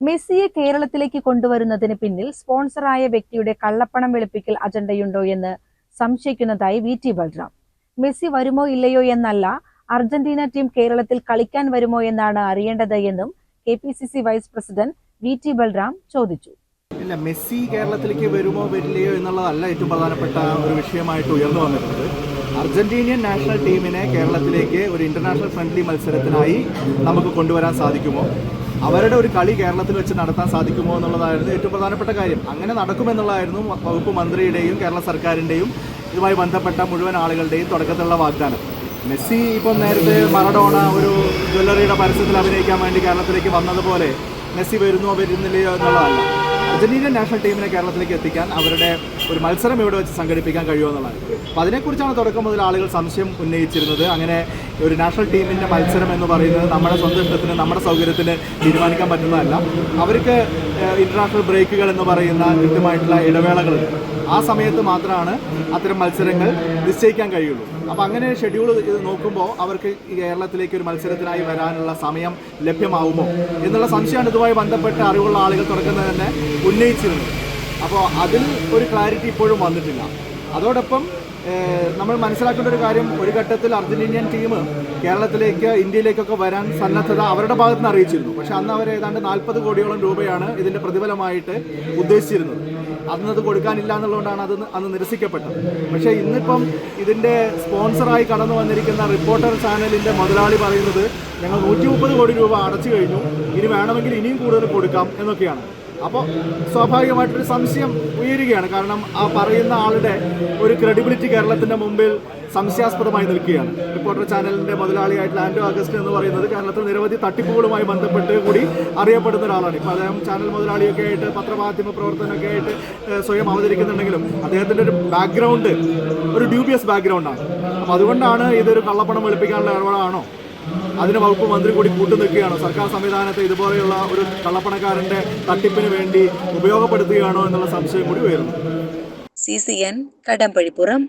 മെസ്സിയെ കേരളത്തിലേക്ക് കൊണ്ടുവരുന്നതിന് പിന്നിൽ സ്പോൺസറായ വ്യക്തിയുടെ കള്ളപ്പണം വെളുപ്പിക്കൽ അജണ്ടയുണ്ടോ എന്ന് സംശയിക്കുന്നതായി വി ടി ബൽറാം. മെസ്സി വരുമോ ഇല്ലയോ എന്നല്ല അർജന്റീന ടീം കേരളത്തിൽ കളിക്കാൻ വരുമോ എന്നാണ് അറിയേണ്ടത് എന്നും K P C C vice president V T Balram ചോദിച്ചു. ഇല്ല മെസ്സി കേരളത്തിലേക്ക് വരുമോ വരില്ലയോ എന്നുള്ളതല്ല ഏറ്റവും പ്രധാനപ്പെട്ട ഒരു വിഷയമായിട്ട് ഉയർന്നു വന്നിട്ടുണ്ട് അർജന്റീനിയൻ നാഷണൽ ടീമിനെ കേരളത്തിലേക്ക് ഒരു ഇന്റർനാഷണൽ ഫ്രണ്ട്ലി മത്സരത്തിനായി നമുക്ക് കൊണ്ടുവരാൻ സാധിക്കുമോ? അവരുടെ ഒരു കളി കേരളത്തിൽ വെച്ച് നടത്താൻ സാധിക്കുമോ എന്നുള്ളതായിരുന്നു ഏറ്റവും പ്രധാനപ്പെട്ട കാര്യം. അങ്ങനെ നടക്കുമെന്നുള്ളതായിരുന്നു വകുപ്പ് മന്ത്രിയുടെയും കേരള സർക്കാരിന്റെയും ഇതുമായി ബന്ധപ്പെട്ട മുഴുവൻ ആളുകളുടെയും തുടക്കത്തിലുള്ള വാഗ്ദാനം. മെസ്സി ഇപ്പം നേരത്തെ മറഡോണ ഒരു ജ്വല്ലറിയുടെ പരസ്യത്തിൽ അഭിനയിക്കാൻ വേണ്ടി കേരളത്തിലേക്ക് വന്നതുപോലെ മെസ്സി വരുന്നോ വരുന്നില്ലയോ എന്നുള്ളതല്ല. അർജന്റീന നാഷണൽ ടീമിനെ കേരളത്തിലേക്ക് എത്തിക്കാൻ അവരുടെ ഒരു മത്സരം ഇവിടെ വെച്ച് സംഘടിപ്പിക്കാൻ കഴിയുമോ എന്നുള്ളതാണ്. അപ്പോൾ അതിനെക്കുറിച്ചാണ് തുടക്കം മുതൽ ആളുകൾ സംശയം ഉന്നയിച്ചിരുന്നത്. അങ്ങനെ ഒരു നാഷണൽ ടീമിന്റെ മത്സരം എന്ന് പറയുന്നത് നമ്മുടെ സ്വന്തം ഇഷ്ടത്തിന് നമ്മുടെ സൗകര്യത്തിന് തീരുമാനിക്കാൻ പറ്റുന്നതല്ല. അവർക്ക് ഇന്റർനാഷണൽ ബ്രേക്കുകൾ എന്ന് പറയുന്ന കൃത്യമായിട്ടുള്ള ഇടവേളകളുണ്ട് ആ സമയത്ത് മാത്രമാണ് അത്തരം മത്സരങ്ങൾ നിശ്ചയിക്കാൻ കഴിയുള്ളൂ. അപ്പോൾ അങ്ങനെ ഷെഡ്യൂൾ ഇത് നോക്കുമ്പോൾ അവർക്ക് കേരളത്തിലേക്ക് ഒരു മത്സരത്തിനായി വരാനുള്ള സമയം ലഭ്യമാവുമോ? എന്നുള്ള സംശയമാണ് ഇതുമായി ബന്ധപ്പെട്ട അറിവുള്ള ആളുകൾ തുറക്കുന്നത് തന്നെ ഉന്നയിച്ചിരുന്നു അപ്പോൾ അതിൽ ഒരു ക്ലാരിറ്റി ഇപ്പോഴും വന്നിട്ടില്ല. അതോടൊപ്പം നമ്മൾ മനസ്സിലാക്കേണ്ട ഒരു കാര്യം ഒരു ഘട്ടത്തിൽ അർജന്റീനിയൻ ടീം കേരളത്തിലേക്ക് ഇന്ത്യയിലേക്കൊക്കെ വരാൻ സന്നദ്ധത അവരുടെ ഭാഗത്തുനിന്ന് അറിയിച്ചിരുന്നു. പക്ഷേ അന്ന് അവർ ഏതാണ്ട് നാൽപ്പത് കോടിയോളം രൂപയാണ് ഇതിന്റെ പ്രതിഫലമായിട്ട് ഉദ്ദേശിച്ചിരുന്നത്. അന്ന് അത് കൊടുക്കാനില്ല എന്നുള്ളതുകൊണ്ടാണ് അത് അന്ന് നിരസിക്കപ്പെട്ടത്. പക്ഷേ ഇന്നിപ്പം ഇതിന്റെ സ്പോൺസറായി കടന്നു വന്നിരിക്കുന്ന റിപ്പോർട്ടർ ചാനലിന്റെ മുതലാളി പറയുന്നത് ഞങ്ങൾ നൂറ്റി മുപ്പത് കോടി രൂപ അടച്ചു കഴിഞ്ഞു ഇനി വേണമെങ്കിൽ ഇനിയും കൂടുതൽ കൊടുക്കാം എന്നൊക്കെയാണ്. അപ്പോൾ സ്വാഭാവികമായിട്ടൊരു സംശയം ഉയരുകയാണ്. കാരണം ആ പറയുന്ന ആളുടെ ഒരു ക്രെഡിബിലിറ്റി കേരളത്തിന്റെ മുമ്പിൽ സംശയാസ്പദമായി നിൽക്കുകയാണ്. റിപ്പോർട്ടർ ചാനലിന്റെ മുതലാളിയായിട്ടുള്ള ആൻഡോ അഗസ്റ്റ് എന്ന് പറയുന്നത് കേരളത്തിൽ നിരവധി തട്ടിപ്പുകളുമായി ബന്ധപ്പെട്ട് കൂടി അറിയപ്പെടുന്ന ഒരാളാണ്. ഇപ്പോൾ അദ്ദേഹം ചാനൽ മുതലാളിയൊക്കെ ആയിട്ട് പത്രമാധ്യമ പ്രവർത്തനമൊക്കെ ആയിട്ട് സ്വയം അവതരിക്കുന്നുണ്ടെങ്കിലും അദ്ദേഹത്തിന്റെ ഒരു ബാക്ക്ഗ്രൗണ്ട് ഒരു ഡ്യൂബിയസ് ബാക്ക്ഗ്രൗണ്ടാണ് അപ്പോൾ അതുകൊണ്ടാണ് ഇതൊരു കള്ളപ്പണം വെളുപ്പിക്കാനുള്ള ഇടപാടാണോ? അതിന് വകുപ്പ് മന്ത്രി കൂടി കൂട്ടുനിൽക്കുകയാണോ സർക്കാർ സംവിധാനത്തെ ഇതുപോലെയുള്ള ഒരു കള്ളപ്പണക്കാരന്റെ തട്ടിപ്പിന് വേണ്ടി ഉപയോഗപ്പെടുത്തുകയാണോ എന്നുള്ള സംശയം കൂടി ഉയരുന്നു. C C N Kadampazhipuram.